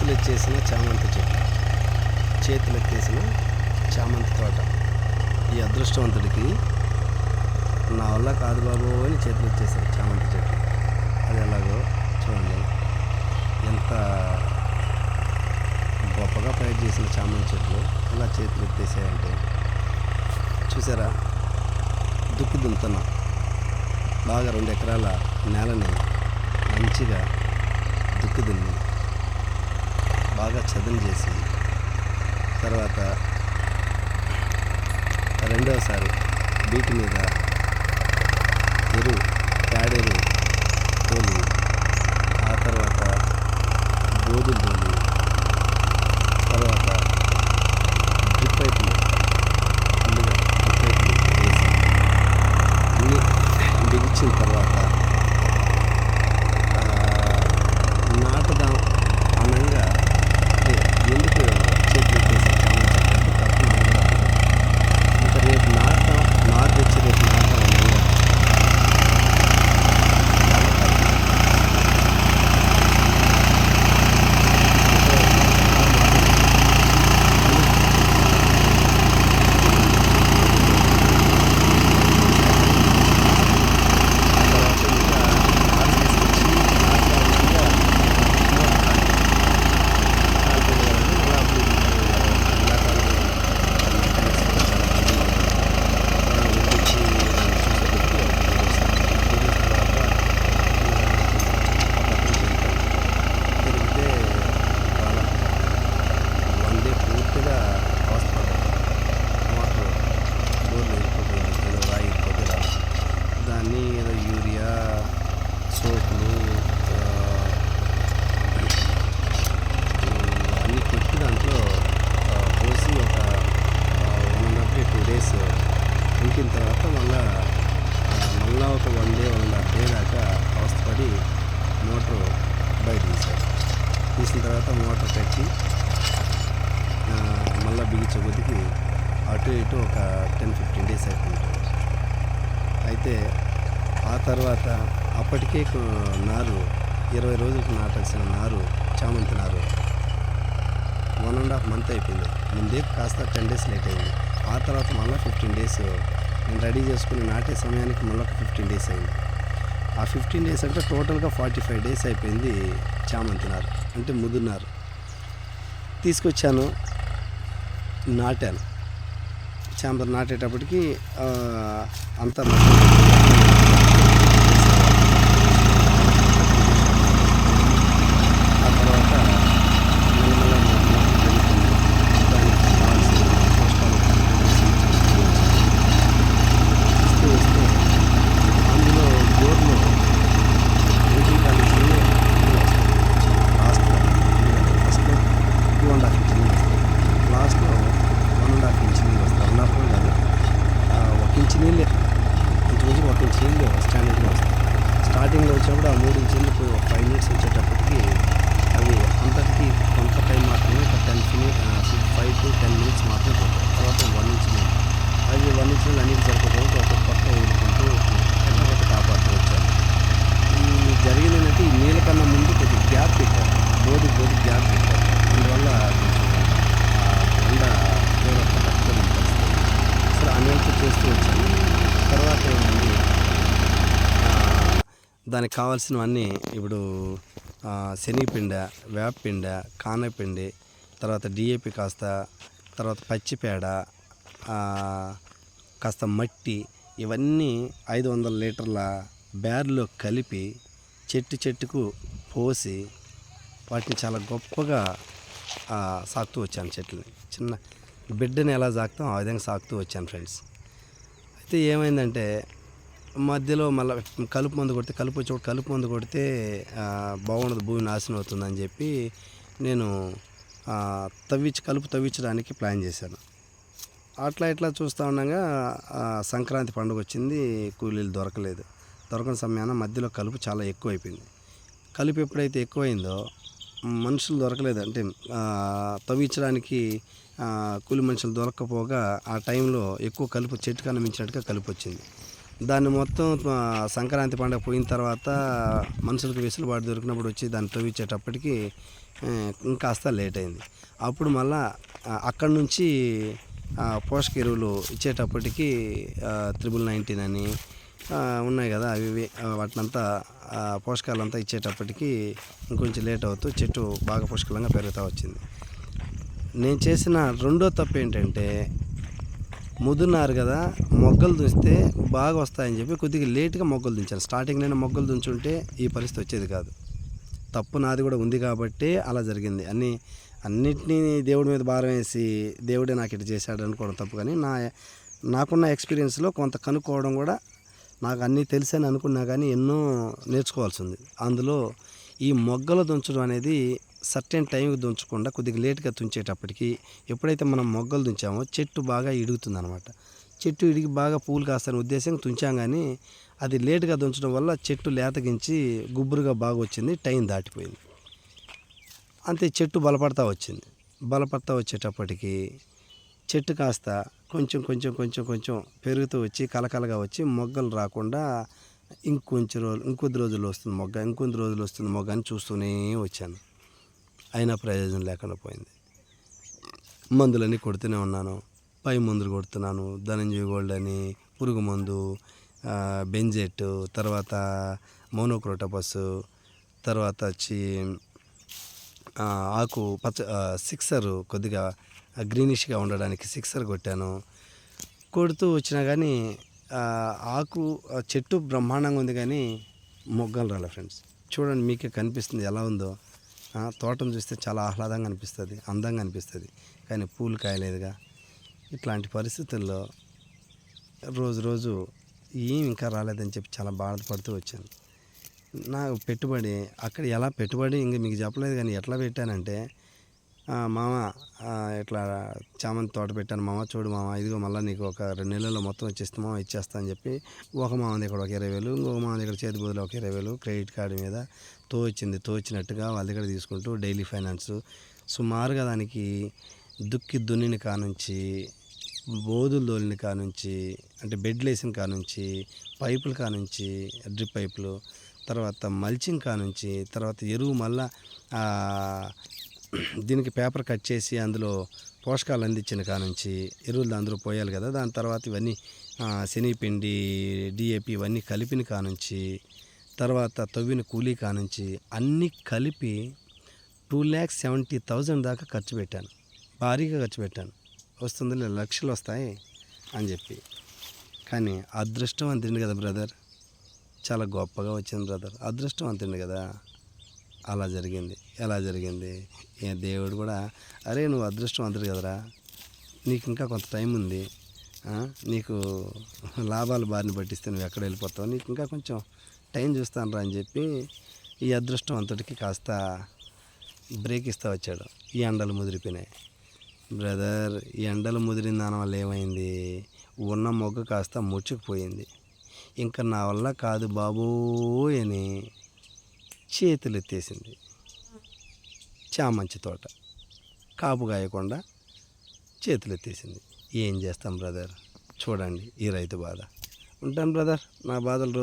చేతులు ఎత్తేసిన చామంతి చెట్టు. చేతులు ఎత్తేసిన చామంతి తోట. ఈ అదృష్టవంతుడికి నా వల్ల కాదు బాబు అని చేతులు ఎత్తేసారు చామంతి చెట్టు. అది ఎలాగో చూడండి. ఎంత గొప్పగా తయారు చేసిన చామంతి చెట్లు ఇలా చేతులు ఎత్తేసాయంటే చూసారా? దుక్కి దున్నుతున్నాం బాగా రెండు ఎకరాల నేలని మంచిగా దుక్కి దున్ని బాగా చదులు చేసి తర్వాత రెండవసారి వీటి మీద ఎరువు పేడెరు తోలి ఆ తర్వాత గోధులు తోలి తర్వాత డ్రిప్ పైపులు ముందుగా డ్రిప్ పైపులు వేసి అన్నీ బిగించిన తర్వాత ఆ, నాటుదాం అనంగా అంటే ఎందుకు చేతులు ఎత్తేసి చామంతి చెట్టు అంటే తప్పు నాది కూడా కాదు. ఇంకా రేపు నాటుదాం నారు తెచ్చి రేపు నాటుదాం అనంగా చాలా తప్పు. ఆ తర్వాత ఇంకా నారు తీసుకొచ్చి నాటుదాం అనంగా వందే పూర్తిగా అవస్థపడ్డాను మోటార్ బోర్లు వెళ్ళిపోతుంది ఏదో రాయి వెళ్ళిపోతే రాదు దాన్ని ఏదో యూరియా సోపులు ఆ, అన్నీ కొట్టి దాంట్లో ఆ, పోసి ఒక one and half day two days ఉంచిన తర్వాత మళ్ళా ఆ, మళ్ళా ఒక one day one and half day దాకా అవస్థపడి మోటార్ బయట తీశారు తీసిన తర్వాత మోటార్ కట్టి ఆ, మళ్ళా బిగించే కొద్దికి అటు ఇటు ఒక టెన్ ఫిఫ్టీన్ డేస్ అయిపోయింది. అయితే ఆ తర్వాత అప్పటికే నారు ఇరవై రోజులకు నాటాల్సిన నారు చామంతి నారు వన్ అండ్ హాఫ్ మంత్ అయిపోయింది. ముందే కాస్త టెన్ డేస్ లేట్ అయింది. ఆ తర్వాత మళ్ళీ ఫిఫ్టీన్ డేస్ నేను రెడీ చేసుకుని నాటే సమయానికి మళ్ళీ ఒక ఫిఫ్టీన్ డేస్ అయింది. ఆ ఫిఫ్టీన్ డేస్ అంటే టోటల్గా ఫార్టీ ఫైవ్ డేస్ అయిపోయింది చామంతి నారు అంటే ముదునారు తీసుకొచ్చాను నాటాను. చాంబర్ నాటేటప్పటికి అంత అంతా ఆ తర్వాత మెల్లమెల్ల మొక్క పెరుగుతుంది. దానికి కావాల్సిన పోషకాలు ఇస్తూ ఇస్తూ అందులో గోర్లు ఏటీ కాలేజ్ లాస్ట్లో ఫస్ట్లో టూ అండ్ హాఫ్ ఇంచ్ నీళ్ళు వస్తాయి లాస్ట్లో వన్ అండ్ హాఫ్ ఇంచ్ నీళ్ళు వస్తాయి వన్ హాఫ్ కూడా కాదు ఆ, ఒక ఇంచ్ నీళ్ళే ఇంచుమించు ఒక ఇంచ్ నీళ్ళు స్టాండర్డ్గా వస్తాయి స్టార్టింగ్లో వచ్చినప్పుడు ఆ మూడు ఇంచులు పోయి ఒక ఫైవ్ మినిట్స్ వచ్చేటప్పటికి అవి అంతటికి కొంత టైం మాత్రమే ఒక ten minute five to ten minutes మాత్రమే పోతాయి. తర్వాత వన్ ఇంచ్ అవి వన్ ఇంచ్ నీళ్ళు అన్నిటి సరిపోతుంది ఒక పక్క ఊరుకుంటూ ఎట్లా కాపాడుతూ వచ్చారు ఈ ఏంటంటే ఈ నీళ్ళ కన్నా ముందు కొద్దిగా గ్యాప్ పెట్టారు బోధి బోధి గ్యాప్ పెట్టారు అందువల్ల కొంచెం ఆ ఎండ తీవ్రత తక్కువ పరిస్థితి సరే అన్నిటితో చేస్తూ వచ్చాను తర్వాత ఏమైంది ఆ, దానికి కావాల్సినవన్నీ ఇప్పుడు శనగపిండ వేపపిండ కానపిండి తర్వాత డిఏపి కాస్త తర్వాత పచ్చిపేడ కాస్త మట్టి ఇవన్నీ ఐదు వందల లీటర్ల బ్యార్లో కలిపి చెట్టు చెట్టుకు పోసి వాటిని చాలా గొప్పగా సాగుతూ సాకుతూ వచ్చాను చెట్లని. చిన్న బిడ్డని ఎలా సాకుతాం ఆ విధంగా సాకుతూ వచ్చాను ఫ్రెండ్స్. అయితే ఏమైందంటే మధ్యలో మళ్ళీ కలుపు మందు కొడితే కలుపు వచ్చి కలుపు మందు కొడితే బాగుండదు భూమి నాశనం అవుతుందని చెప్పి నేను తవ్వించి కలుపు తవ్వించడానికి ప్లాన్ చేశాను. అట్లా ఇట్లా చూస్తూ ఉండగా సంక్రాంతి పండుగ వచ్చింది కూలీలు దొరకలేదు. దొరకని సమయాన మధ్యలో కలుపు చాలా ఎక్కువైపోయింది. కలుపు ఎప్పుడైతే ఎక్కువైందో మనుషులు దొరకలేదు. అంటే తవ్వించడానికి కూలి మనుషులు దొరకకపోగా ఆ టైంలో ఎక్కువ కలుపు చెట్టు కన్నా మించినట్టుగా కలుపు వచ్చింది. దాన్ని మొత్తం సంక్రాంతి పండుగ పోయిన తర్వాత మనుషులకు వెసులుబాటు దొరికినప్పుడు వచ్చి దాన్ని తవ్వించేటప్పటికి ఇంకాస్త లేట్ అయింది. అప్పుడు మళ్ళా అక్కడి నుంచి పోషక ఎరువులు ఇచ్చేటప్పటికి త్రిబుల్ నైన్టీన్ అని ఉన్నాయి కదా అవి వాటినంతా పోషకాలంతా ఇచ్చేటప్పటికి ఇంకొంచెం లేట్ అవుతూ చెట్టు బాగా పుష్కలంగా పెరుగుతూ వచ్చింది. నేను చేసిన రెండో తప్పు ఏంటంటే ముదున్నారు కదా మొగ్గలు దుంచితే బాగా వస్తాయని చెప్పి కొద్దిగా లేట్గా మొగ్గలు దుంచాను స్టార్టింగ్ నేను మొగ్గలు దుంచుంటే ఈ పరిస్థితి వచ్చేది కాదు. తప్పు నాది కూడా ఉంది కాబట్టి అలా జరిగింది. అన్ని అన్నిటినీ దేవుడి మీద భారం వేసి దేవుడే నాకు ఇటు చేశాడు అనుకోవడం తప్పు. కానీ నా నాకున్న ఎక్స్పీరియన్స్లో కొంత కనుక్కోవడం కూడా నాకు అన్నీ తెలుసని అనుకున్నా కానీ ఎన్నో నేర్చుకోవాల్సి ఉంది. అందులో ఈ మొగ్గలు దుంచడం అనేది సర్టెన్ టైంకి దుంచకుండా కొద్దిగా లేట్గా తుంచేటప్పటికి ఎప్పుడైతే మనం మొగ్గలు దుంచామో చెట్టు బాగా ఇడుగుతుంది అనమాట చెట్టు ఇడిగి బాగా పూలు కాస్తానే ఉద్దేశంగా తుంచాం కానీ అది లేటుగా దుంచడం వల్ల చెట్టు లేతగించి గుబురుగా బాగా వచ్చింది టైం దాటిపోయింది. అంతే చెట్టు బలపడతా వచ్చింది. బలపడతా వచ్చేటప్పటికి చెట్టు కాస్త కొంచెం కొంచెం కొంచెం కొంచెం పెరుగుతూ వచ్చి కలకలగా వచ్చి మొగ్గలు రాకుండా ఇంకొంచెం రోజులు ఇంకొద్ది రోజులు వస్తుంది మొగ్గ ఇంకొద్ది రోజులు వస్తుంది మొగ్గ అని చూస్తూనే వచ్చాను. అయినా ప్రయోజనం లేకుండా పోయింది. మందులన్నీ కొడుతూనే ఉన్నాను. పై మందులు కొడుతున్నాను. ధనంజయ గోల్డ్ అని పురుగు మందు బెంజెట్ తర్వాత మోనోక్రోటోపస్ తర్వాత వచ్చి ఆకు పచ్చ సిక్సర్ కొద్దిగా గ్రీనిష్గా ఉండడానికి సిక్సర్ కొట్టాను. కొడుతూ వచ్చినా కానీ ఆకు ఆ చెట్టు బ్రహ్మాండంగా ఉంది కానీ మొగ్గలు రాలే ఫ్రెండ్స్. చూడండి మీకే కనిపిస్తుంది ఎలా ఉందో. తోటను చూస్తే చాలా ఆహ్లాదంగా అనిపిస్తుంది అందంగా అనిపిస్తుంది. కానీ పూలు కాయలేదుగా. ఇట్లాంటి పరిస్థితుల్లో రోజు రోజు ఏం ఇంకా రాలేదని చెప్పి చాలా బాధపడుతూ వచ్చాను. నాకు పెట్టుబడి అక్కడ ఎలా పెట్టుబడి ఇంక మీకు చెప్పలేదు కానీ ఎట్లా పెట్టానంటే మామ ఇట్లా చామంతి తోట పెట్టాను మామ. చూడు మామ ఇదిగో మళ్ళీ నీకు ఒక రెండు నెలల్లో మొత్తం వచ్చేస్తే మామ ఇచ్చేస్తా అని చెప్పి ఒక మామ దగ్గర ఒక ఇరవై వేలు ఇంకొక మామ దగ్గర చేతి బదులు ఒక ఇరవై వేలు క్రెడిట్ కార్డు మీద తోచింది తోచినట్టుగా వాళ్ళ దగ్గర తీసుకుంటూ డైలీ ఫైనాన్స్. సుమారుగా దానికి దుక్కి దున్నిన కానుంచి బోధులు దోలిన కానుంచి అంటే బెడ్లు వేసిన కానుంచి పైపులు కానుంచి డ్రిప్ పైపులు తర్వాత మల్చింగ్ కానుంచి తర్వాత ఎరువు మళ్ళా దీనికి పేపర్ కట్ చేసి అందులో పోషకాలు అందించిన కానుంచి ఎరువులు అందులో పోయాలి కదా. దాని తర్వాత ఇవన్నీ శనిపిండి డిఏపి ఇవన్నీ కలిపిన కానుంచి తర్వాత తవ్విన కూలీ కానుంచి అన్నీ కలిపి టూ ల్యాక్స్ సెవెంటీ థౌజండ్ దాకా ఖర్చు పెట్టాను. భారీగా ఖర్చు పెట్టాను. వస్తుంది లక్షలు వస్తాయి అని చెప్పి. కానీ అదృష్టవంతుడి కదా బ్రదర్. చాలా గొప్పగా వచ్చింది బ్రదర్. అదృష్టవంతుడి కదా. అలా జరిగింది ఎలా జరిగింది ఏ దేవుడు కూడా అరే నువ్వు అదృష్టవంతుడు కదరా నీకు ఇంకా కొంత టైం ఉంది నీకు లాభాలు బారిన పట్టిస్తే నువ్వు ఎక్కడ వెళ్ళిపోతావు నీకు ఇంకా కొంచెం టైం చూస్తాను రా అని చెప్పి ఈ అదృష్టం అంతటికి కాస్త బ్రేక్ ఇస్తా వచ్చాడు. ఈ ఎండలు ముదిరిపోయినాయి. బ్రదర్ ఈ ఎండలు ముదిరిన దాని వల్ల ఏమైంది? ఉన్న మొగ్గ కాస్త ముచ్చుకుపోయింది. ఇంకా నా వల్ల కాదు బాబోయ్ అని చేతులు ఎత్తేసింది. చామంచి తోట కాపు కాయకుండా చేతులు ఎత్తేసింది. ఏం చేస్తాం బ్రదర్? చూడండి ఈ రైతు బాధ. ఉంటాను బ్రదర్. నా బాధలు రోజు